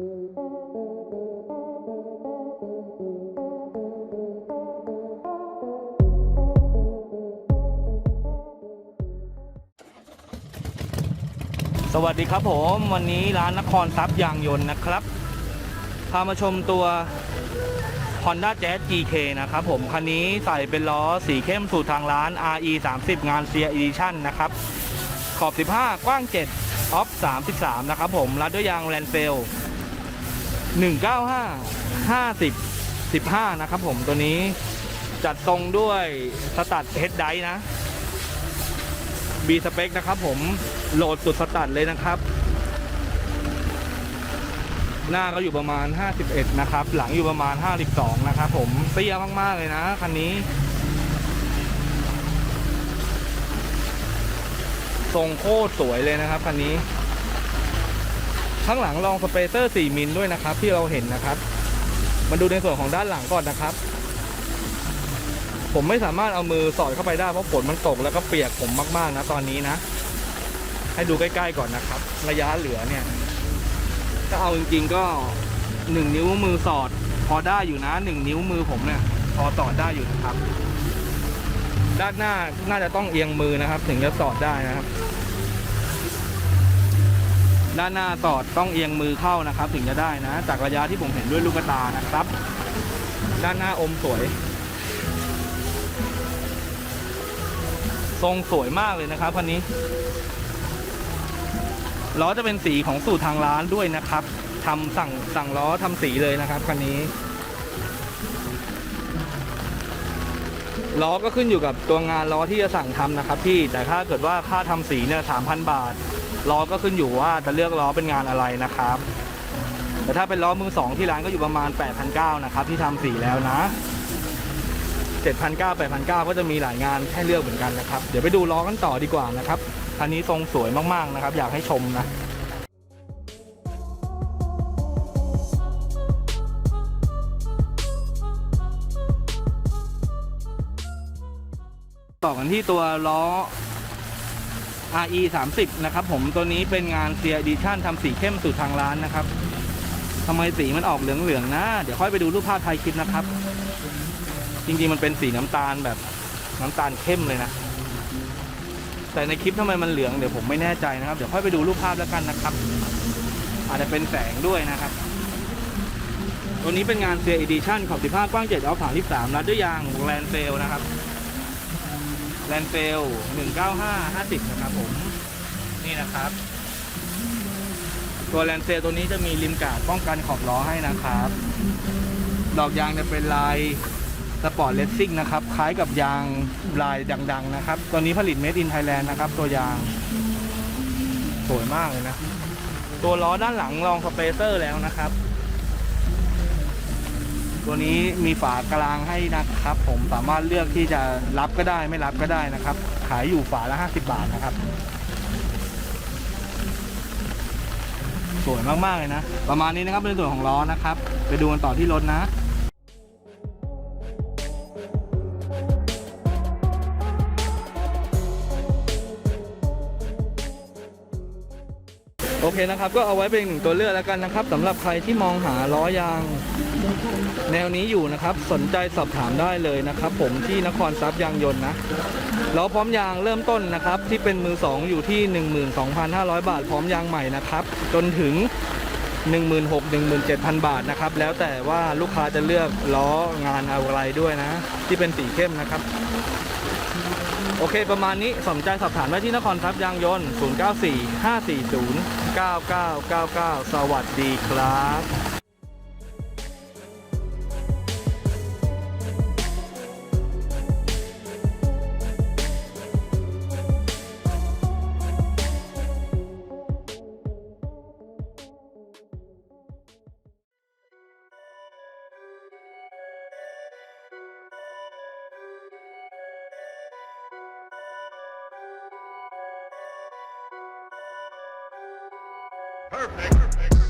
สวัสดีครับผมวันนี้ร้านนครทรัพย์ยางยนต์นะครับ พามาชมตัว Honda Jazz GK นะครับผม คันนี้ใส่เป็นล้อสีเข้มสู่ทางร้าน RE 30งาน c e Edition นะครับ ขอบ 15 กว้าง 7 ออฟ 33 นะครับผมรัดด้วยยางแลนเฟล 195 50 15 นะครับผมตัวนี้จัดตรงด้วยสตัดเฮดไดนะ B สเปคนะครับผมโหลดสุดสตัดเลยนะครับ หน้าก็อยู่ประมาณ 51 นะครับ หลังอยู่ประมาณ 52 นะครับผมเตี้ยมาก ๆ เลยนะคันนี้ทรงโคตรสวยเลยนะครับคันนี้ ข้างหลังรองสเปเซอร์ 4 มิลด้วยนะครับ ที่เราเห็นนะครับ มาดูในส่วนของด้านหลังก่อนนะครับ ผมไม่สามารถเอามือสอดเข้าไปได้เพราะฝนมันตกแล้วก็เปียกผมมากๆนะตอนนี้นะ ให้ดูใกล้ๆก่อนนะครับ ระยะเหลือเนี่ย ถ้าเอาจริงๆก็หนึ่งนิ้วมือสอด พอได้อยู่นะหนึ่งนิ้วมือผมเนี่ย พอสอดได้อยู่นะครับ ด้านหน้าน่าจะต้องเอียงมือนะครับ ถึงจะสอดได้นะครับ ด้านหน้าสอดต้องเอียงมือเข้านะครับ ถึงจะได้นะ จากระยะที่ผมเห็นด้วยลูกตานะครับ ด้านหน้าอมสวย ทรงสวยมากเลยนะครับคันนี้ล้อจะเป็นสีของสูตรทางร้านด้วยนะครับทำสั่งสั่งล้อทำสีเลยนะครับคันนี้ล้อก็ขึ้นอยู่กับตัวงานล้อที่จะสั่งทำนะครับพี่แต่ถ้าเกิดว่าค่าทำสีเนี่ยสามพันบาท ล้อก็ขึ้นอยู่ว่าจะเลือกล้อเป็นงานอะไรนะครับ แต่ถ้าเป็นล้อมือสองที่ร้านก็อยู่ประมาณ 8,900นะครับที่ทำสีแล้วนะ7,900 8,900ก็จะมีหลายงานให้เลือกเหมือนกันนะครับ เดี๋ยวไปดูล้อกันต่อดีกว่านะครับคันนี้ทรงสวยมากๆนะครับ อยากให้ชมนะต่อกันที่ตัวล้อ RE 30นะครับผมตัวนี้เป็นงาน c e Edition ทำสีเข้มสู่ทางร้านนะครับทำไมสีมันออกเหลืองๆนะ เดี๋ยวค่อยไปดูรูปภาพไทยคลิปนะครับ จริงๆมันเป็นสีน้ำตาลแบบน้ำตาลเข้มเลยนะ แต่ในคลิปทำไมมันเหลืองเดี๋ยวผมไม่แน่ใจนะครับ เดี๋ยวค่อยไปดูรูปภาพแล้วกันนะครับ อาจจะเป็นแสงด้วยนะครับ ตัวนี้เป็นงานเซียอีดิชั่นขอบ15กว้าง7ออฟ33รัดด้วยยางแลนเซลนะครับ แลนเซล195 50 นะครับผม นี่นะครับ ตัวแลนเซลตัวนี้จะมีริมกาดป้องกันขอบล้อให้นะครับ ดอกยางจะเป็นลายสปอร์ตเลสซิ่งนะครับ คล้ายกับยางลายดัง ๆ นะครับ ตัวนี้ผลิต Made in Thailand นะครับ ตัวยาง สวยมากเลยนะ ตัวล้อด้านหลังรองสเปเซอร์แล้วนะครับ ตัวนี้มีฝากลางให้นะครับ ผมสามารถเลือกที่จะรับก็ได้ไม่รับก็ได้นะครับ ขายอยู่ฝาละ 50 บาทนะครับ สวยมากๆเลยนะ ประมาณนี้นะครับเป็นส่วนของล้อนะครับ ไปดูกันต่อที่รถนะ อเคนะครับ ก็เอาไว้เป็นหนึ่งตัวเลือกแล้วกันนะครับสำหรับใครที่มองหาล้อยาง แนวนี้อยู่นะครับ สนใจสอบถามได้เลยนะครับ ผมที่นครทรัพย์ยางยนต์นะล้อพร้อมยางเริ่มต้นนะครับ ที่เป็นมือ 2 อยู่ที่ 12,500 บาท พร้อมยางใหม่นะครับ จนถึง 16,000 17,000 บาทนะครับ แล้วแต่ว่าลูกค้าจะเลือกล้องานอะไรด้วยนะ ที่เป็นสีเข้มนะครับ โอเค ประมาณนี้สนใจสอบถามได้ที่นครทรัพย์ยางยนต์ 094 540 9999 สวัสดีครับ Perfect. Perfect.